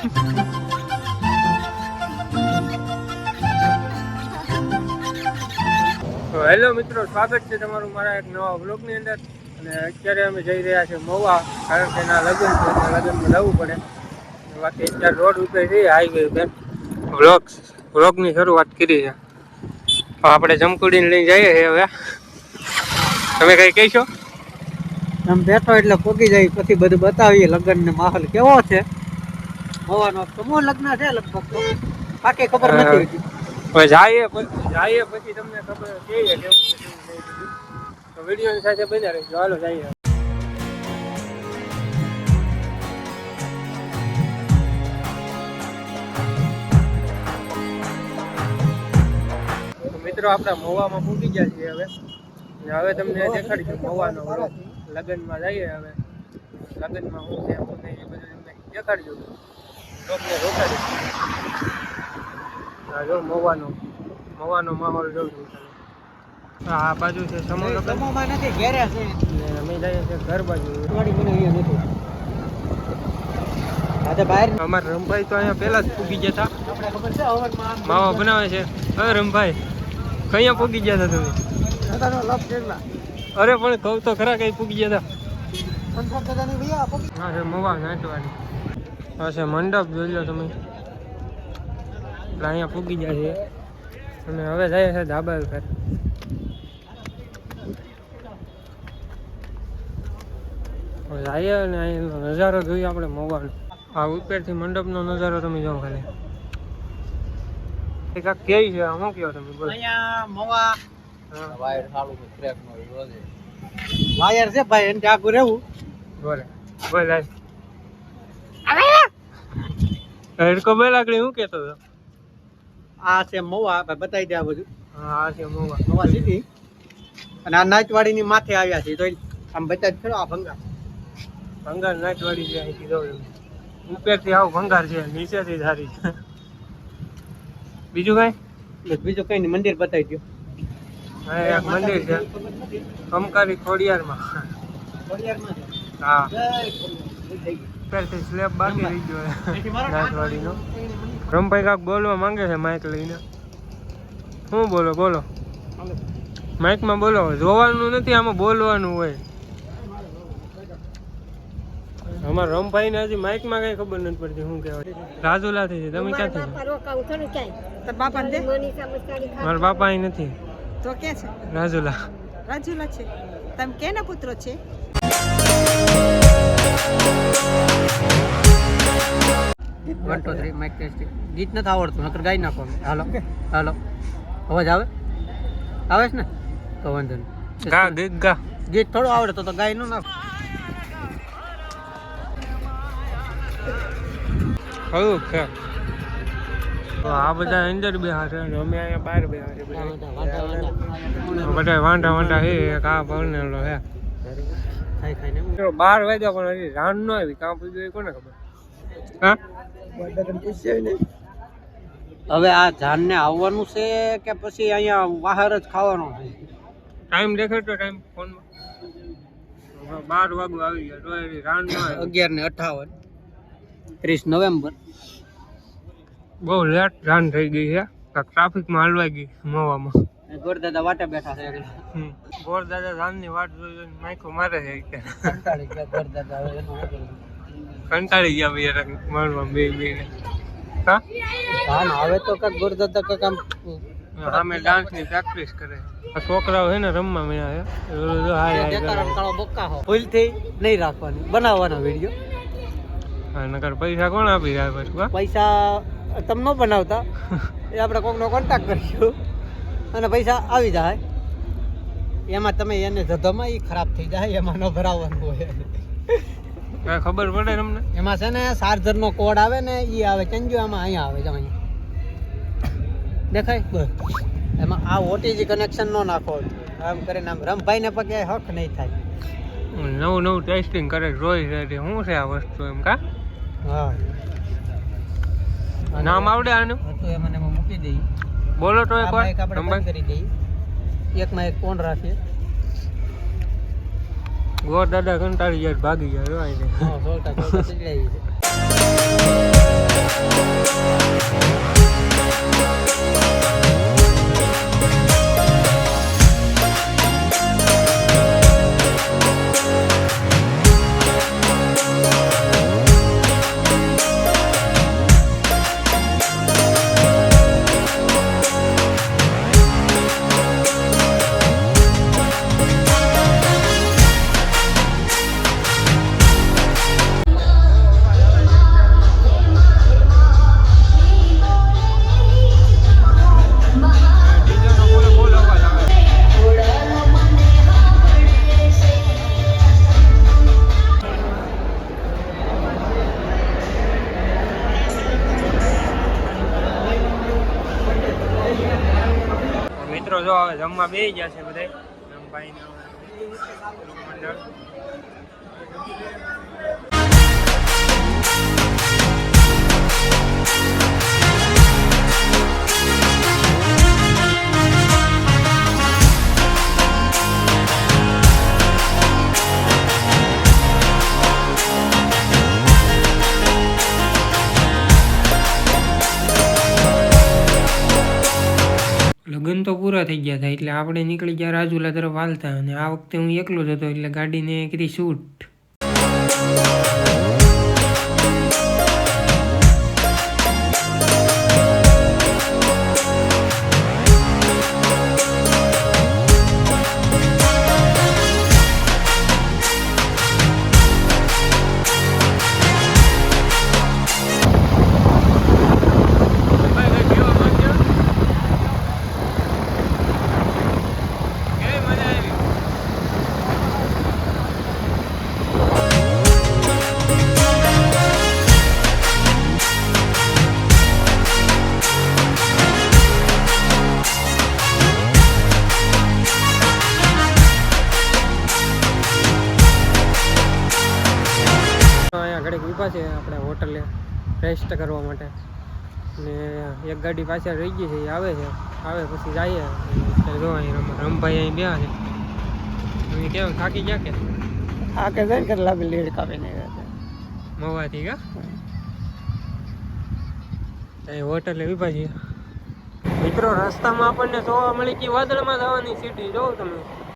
Hello મિત્રો, સ્વાગત છે તમારું મારા એક નવા બ્લોગની અંદર. અને અત્યારે અમે જઈ રહ્યા છીએ મહુવા, કારણ કે એના લગ્ન છે, એના લગ્નમાં જવું પડે. બાકી અત્યારે રોડ ઉપર છે હાઈવે ઉપર. બ્લોગ બ્લોગની શરૂઆત કરી છે. તો આપણે જમકુડીને લઈને જઈએ હવે. તમે કઈ કહીશો? આમ બેઠો એટલે પોગી જાય, પછી બધું બતાવીએ લગ્નને માહોલ કેવો છે. હોવાનો સમૂહ લગ્ન છે લગભગ તો. બાકી ખબર નથી હતી હવે જઈએ પછી જઈએ પછી તમને ખબર કહીએ કેવું છે તો વિડીયોની સાથે બન્યા રહેજો. હાલો જઈએ તો મિત્રો આપણા મોવામાં પૂકી ગયા છીએ હવે. હવે તમને દેખાડીશું મહુવાનો વ્લોગ. લગ્નમાં જઈએ હવે. લગ્નમાં હું છે હું નહીં એ બધું તમને દેખાડજો. આ જો મહુવાનો મહુવાનો માહોલ જોઉં છું આ બાજુ છે સમૂહ લગ્ન નથી ઘેરે છે. અમે જઈએ છીએ ઘર બાજુ. મને નથી આજે બહાર અમારે રમભાઈ તો અહીંયા પહેલા જ પૂગી ગયા હતા. માવા બનાવે છે. હવે રમભાઈ કયા પૂગી ગયા હતા તમે? અરે પણ કહું તો ખરા કઈ પૂગી ગયા હતા. હા મવા નાટવાની હા છે મંડપ જોઈ લો તમે. એટલે અહીંયા પૂગી ગયા છે. અને હવે જાય છે ધાબા ઉપર. જઈએ અને અહીંનો નજારો જોઈએ આપણે મવાનો. આ ઉપરથી મંડપનો નજારો તમે જો ખાલી. એ કાંક કે છે આ શું તમે? બોલો. અહીંયા મવા. વાયર ચાલુ ક્રેક નો વાયર છે ભાઈ એને આગળ રહેવું. બોલે. બોલ. હડકો બે લાકડી શું કહેતો હતો. આ છે મવા ભાઈ બતાવી દે આ બધું. હા આ છે મવા મવા સીધી અને આ નાચવાડીની માથે આવ્યા છે તો આમ બતાવી ખરો આ ભંગાર. ભંગાર નાચ વાળી છે અહીંથી જો તમે. ઉપરથી આવું ભંગાર છે નીચેથી ધારી છે. બીજું કઈ? બીજું કઈ નહીં મંદિર બતાવી દો હા એક મંદિર છે. કમકારી ખોડિયારમાં. હા. ઉપરથી સ્લેબ બાકી રહી ગયો નાચવાડીનો રમભાઈ કાક બોલવા માંગે છે માઇક લઈને. શું બોલો બોલો. માઇકમાં બોલો. જોવાનું નથી આમાં બોલવાનું હોય. અમારા રમભાઈ ને હજી માઇકમાં કઈ ખબર નથી પડતી શું કહેવાય. રાજુલા થી છે. તમે ક્યાંથી? છો? મારા બાપા અહીં નથી. તો કે છે? રાજુલા. રાજુલા છે. તમે કેના પુત્રો છે? One two three mike testing ગીત નથી આવડતું નકર ગાઈ નાખો હાલો. હાલો. અવાજ આવે? આવે છે ને? તો વાંધો નહીં. ગા ગીત ગા. ગીત થોડું આવડે તો તો ગાઈ નું નાખો. છે. તો આ બધા અંદર બેહા છે અમે અહીંયા બહાર બેહા છે. બધા. વાંઢા વાંઢા છે એક આ ભણેલો છે ખાઈ ખાઈને બાર વાગ્યા પણ હજી રાન ન આવી કાં પૂછ્યું કોને ખબર? હા? હવે આ જાનને આવવાનું છે કે પછી અહીંયા બહાર જ ખાવાનું છે? ટાઈમ દેખાડતો ટાઈમ ફોનમાં બાર વાગુ આવી ગયા તો એની રાન અગિયાર ને અઠાવન ત્રીસ નવેમ્બર. બહુ લેટ રાન થઈ ગઈ છે. ટ્રાફિકમાં હલવાઈ ગઈ મવામાં. ગોરદાદા વાટે બેઠા છે એટલે હમ. ગોર વાટ જોઈ જોઈને મારે છે કંટાળી ગયા ગોરદાદા? કંટાળી ગયા ભાઈ મળવા બે બે. હા? આવે તો કાંઈક ગોરદાદા કાંઈક આમ અમે ડાન્સની પ્રેક્ટિસ કરે. આ છોકરાઓ છે ને રમવા મળ્યા છે. હાય. ભૂલથી નહીં રાખવાની. બનાવવાના વીડિયો નકર પૈસા કોણ આપી રહ્યા પછી પૈસા તમે ન બનાવતા. એ આપણે કોકનો કોન્ટેક્ટ કરીશું. અને પૈસા આવી જાય. એમાં તમે એને ધધામાં એ ખરાબ થઈ જાય એમાં ન ભરાવવાનું હોય. કઈ ખબર પડે તમને? એમાં છે ને ચાર્જરનો કોડ આવે ને એ આવે. ચંજો એમાં અહીંયા આવે છે અહીંયા. દેખાય? બસ. એમાં આ ઓટીજી કનેક્શન નો નાખો. આમ કરીને આમ રમભાઈ ને પગે હક નહીં થાય. નવું નવું ટેસ્ટિંગ કરે જોઈ છે. શું છે આ વસ્તુ એમ કા? હા. નામ આવડે આનું? તો એ મને મૂકી દઈ બોલો તો એક વાર આમાં એક આપણે બંધ કરી દઈએ. એકમાં એક કોણ રાખીએ ગોર દાદા કંટાળી જાય ભાગી જાય જો આવી જો હવે જમવા બે ગયા છે બધે. રમભાઈ મંડળ. લગ્ન તો પૂરા થઈ ગયા હતા એટલે આપણે નીકળી ગયા રાજુલા તરફ હાલતા અને આ વખતે હું એકલો જ હતો, એટલે ગાડીને કીધી શૂટ ઘડીક ઊભા છે આપણે હોટલે રેસ્ટ કરવા માટે. ને એક ગાડી પાછળ રહી ગઈ છે એ આવે છે. આવે પછી જઈએ. જો અહીં રમભાઈ અહીં બે છે. કેમ થાકી ગયા કે? આ કે જાય કે લાગે લેડ કાપીને મવાથી કા? અહીં હોટલે ઊભા છીએ. મિત્રો રસ્તામાં આપણને જોવા મળી કે વાદળમાં જવાની સીટી જોવો તમે.